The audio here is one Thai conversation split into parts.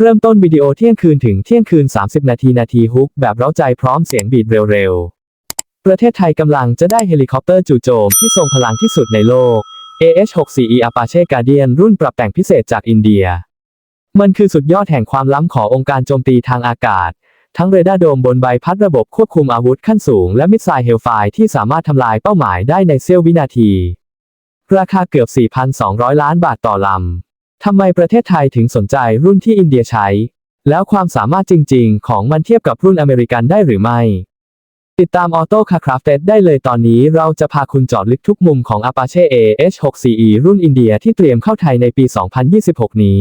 เริ่มต้นวิดีโอเที่ยงคืนถึงเที่ยงคืน 30 นาทีนาทีฮุกแบบเร้าใจพร้อมเสียงบีดเร็วๆ ประเทศไทยกำลังจะได้เฮลิคอปเตอร์จู่โจมที่ทรงพลังที่สุดในโลก AH-64E Apache Guardian รุ่นปรับแต่งพิเศษจากอินเดีย มันคือสุดยอดแห่งความล้ำขององค์การโจมตีทางอากาศ ทั้งเรดาร์โดมบนใบพัดระบบควบคุมอาวุธขั้นสูงและมิสไซล์เฮลไฟที่สามารถทำลายเป้าหมายได้ในเสี้ยววินาที ราคาเกือบ 4,200 ล้านบาทต่อลำ ทำไมประเทศไทยถึงสนใจรุ่นที่อินเดียใช้ แล้วความสามารถจริง ๆ ของมันเทียบกับรุ่นอเมริกันได้หรือไม่ ติดตามออโต้คาคราฟเตได้เลยตอนนี้เราจะพาคุณเจอดลึกทุกมุมของ Apache AH-64E รุ่นอินเดียที่เตรียมเข้าไทยในปี 2026 นี้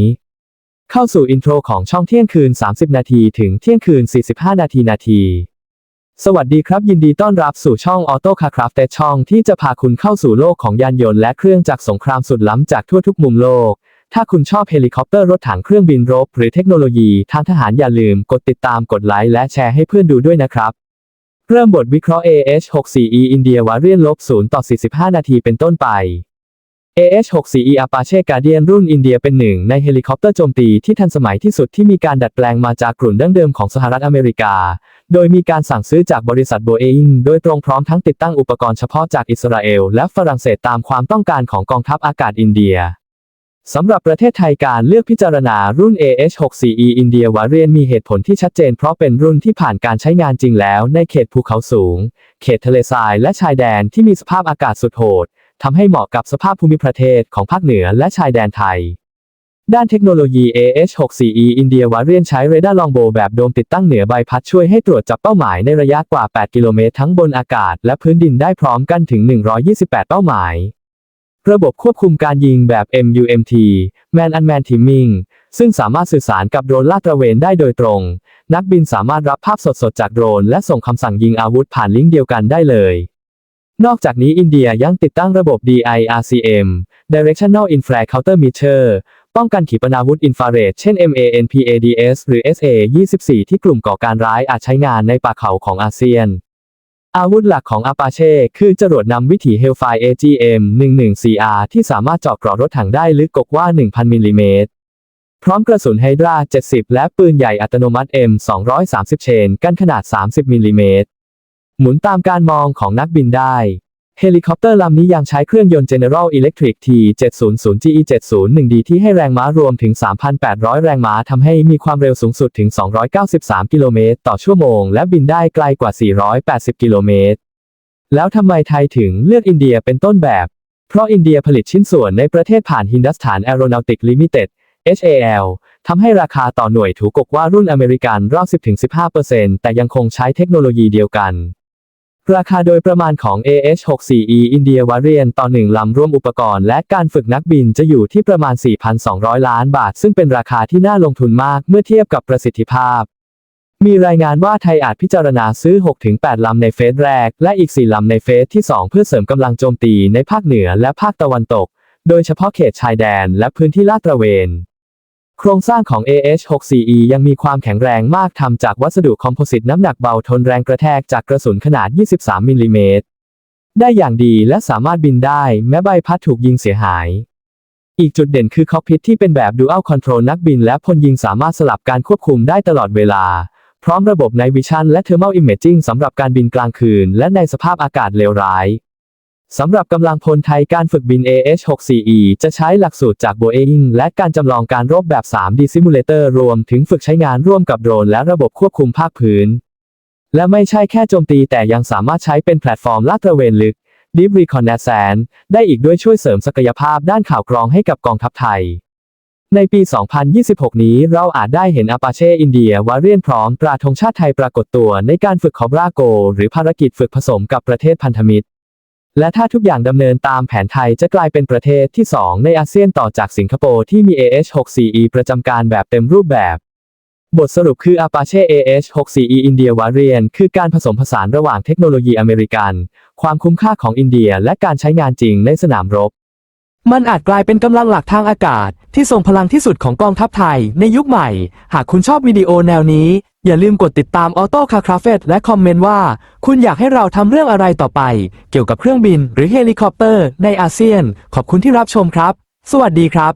เข้าสู่อินโทรของช่องเที่ยงคืน 30 นาทีถึงเที่ยงคืน 45 นาทีนาที สวัสดีครับ ยินดีต้อนรับสู่ช่อง Auto Car Craft แต่ช่องที่จะพาคุณเข้าสู่โลกของยานยนต์และเครื่องจักรสงครามสุดล้ำจากทั่วทุกมุมโลก ถ้าคุณชอบเฮลิคอปเตอร์รถถังเครื่องบินรบ หรือเทคโนโลยีทางทหารอย่าลืมกดติดตามกดไลค์และแชร์ให้เพื่อนดูด้วยนะครับ เริ่มบทวิเคราะห์ AH-64E อินเดียวาเรียนลบ0ต่อ45 นาทีเป็นต้นไป AH-64E Apache Guardian รุ่นอินเดียเป็นหนึ่งในเฮลิคอปเตอร์โจมตีที่ทันสมัยที่สุดที่มีการดัดแปลงมาจากกลุ่นดั้งเดิมของสหรัฐอเมริกา โดยมีการสั่งซื้อจากบริษัทโบเอ n งโดยตรงพร้อมทั้งติดตั้งอุปกรณ์เฉพาะจากอิสราเอลและฝรั่งเศสตามความต้องการของกองทัพอากาศอินเดีย สำหรับประเทศไทยการเลือกพิจารณารุ่น AH-64E อินเดียวาเรียนมีเหตุผลที่ชัดเจนเพราะเป็นรุ่นที่ผ่านการใช้งานจริงแล้วในเขตภูเขาสูง เขตทะเลทรายและชายแดนที่มีสภาพอากาศสุดโหดทำให้เหมาะกับสภาพภูมิประเทศของภาคเหนือและชายแดนไทย ด้านเทคโนโลยี AH-64E อินเดียวาเรียนใช้เรดาร์ลองโบแบบโดมติดตั้งเหนือใบพัดช่วยให้ตรวจจับเป้าหมายในระยะกว่า 8 กิโลเมตรทั้งบนอากาศและพื้นดินได้พร้อมกันถึง 128 เป้าหมาย ระบบควบคุมการยิงแบบ MUMT Man Unmanned Teaming ซึ่งสามารถสื่อสารกับโดรนลาดตระเวนได้โดยตรง นักบินสามารถรับภาพสดๆ จากโดรน และส่งคำสั่งยิงอาวุธผ่านลิงก์เดียวกันได้เลย นอกจากนี้อินเดียยังติดตั้งระบบ DIRCM Directional Infrared Countermeasure ป้องกันขีปนาวุธอินฟราเรดเช่น MANPADS หรือ SA-24 ที่กลุ่มก่อการร้ายอาจใช้งานในป่าเขาของอาเซียน อาวุธหลักของอาปาเช่คือจรวดนำวิถีเฮลไฟ AGM 11CR ที่สามารถเจาะเกราะรถถังได้ลึกกว่า 1,000 มิลลิเมตร พร้อมกระสุนไฮดรา 70 และปืนใหญ่อัตโนมัติ M230 เชน กันขนาด 30 มิลลิเมตร หมุนตามการมองของนักบินได้ เฮลิคอปเตอร์ลำนี้ยังใช้เครื่องยนต์ General Electric T700GE701D ที่ให้แรงม้ารวมถึง 3,800 แรงม้าทำให้มีความเร็วสูงสุดถึง 293 กิโลเมตรต่อชั่วโมง และบินได้ไกลกว่า 480 กิโลเมตร แล้วทำไมไทยถึงเลือกอินเดียเป็นต้นแบบ เพราะอินเดียผลิตชิ้นส่วนในประเทศผ่าน Hindustan Aeronautic Limited HAL ทำให้ราคาต่อหน่วยถูกกว่ารุ่นอเมริกันรอบ 10-15%แต่ยังคงใช้เทคโนโลยีเดียวกัน ราคาโดยประมาณของ AH-64E อินเดียวาเรียนต่อหนึ่งลำ ร่วมอุปกรณ์และการฝึกนักบินจะอยู่ที่ประมาณ 4,200 ล้านบาท ซึ่งเป็นราคาที่น่าลงทุนมากเมื่อเทียบกับประสิทธิภาพ มีรายงานว่าไทยอาจพิจารณาซื้อ 6-8 ลำในเฟสแรก และอีก 4 ลำในเฟสที่ 2 เพื่อเสริมกำลังโจมตีในภาคเหนือและภาคตะวันตก โดยเฉพาะเขตชายแดนและพื้นที่ลาดตระเวน โครงสร้างของ AH-64E ยังมีความแข็งแรงมากทำจากวัสดุคอมโพสิตน้ำหนักเบาทนแรงกระแทกจากกระสุนขนาด 23 มิลลิเมตร ได้อย่างดีและสามารถบินได้แม้ใบพัดถูกยิงเสียหาย อีกจุดเด่นคือคอกพิทที่เป็นแบบ Dual Control นักบินและพลยิงสามารถสลับการควบคุมได้ตลอดเวลา พร้อมระบบ Night Vision และ Thermal Imaging สำหรับการบินกลางคืน และในสภาพอากาศเลวร้าย สำหรับกำลังพลไทยการฝึกบิน AH-64E จะใช้หลักสูตรจาก Boeing และการจำลองการรบแบบ 3D Simulator รวมถึงฝึกใช้งานร่วมกับโดรนและระบบควบคุมภาคพื้น และไม่ใช่แค่โจมตีแต่ยังสามารถใช้เป็นแพลตฟอร์มลาดตระเวนลึก Deep Reconnaissance ได้อีกด้วยช่วยเสริมศักยภาพด้านข่าวกรองให้กับกองทัพไทย ในปี 2026 นี้เราอาจได้เห็น Apache อินเดียวาเรียนพร้อมตราธงชาติไทยปรากฏตัวในการฝึก Cobra Go หรือภารกิจฝึกผสมกับประเทศพันธมิตร และถ้าทุกอย่างดำเนินตามแผนไทยจะกลายเป็นประเทศที่ 2 ในอาเซียนต่อจากสิงคโปร์ที่มี AH-64E ประจำการแบบเต็มรูปแบบ บทสรุปคือ Apache AH-64E อินเดียวาเรียนคือการผสมผสานระหว่างเทคโนโลยีอเมริกัน ความคุ้มค่าของอินเดียและการใช้งานจริงในสนามรบ มันอาจกลายเป็นกำลังหลักทางอากาศ ที่ทรงพลังที่สุดของกองทัพไทยในยุคใหม่ หากคุณชอบวิดีโอแนวนี้ อย่าลืมกดติดตามออโต้คาคราเฟตและคอมเมนต์ว่า คุณอยากให้เราทำเรื่องอะไรต่อไป เกี่ยวกับเครื่องบินหรือเฮลิคอปเตอร์ในอาเซียน ขอบคุณที่รับชมครับ สวัสดีครับ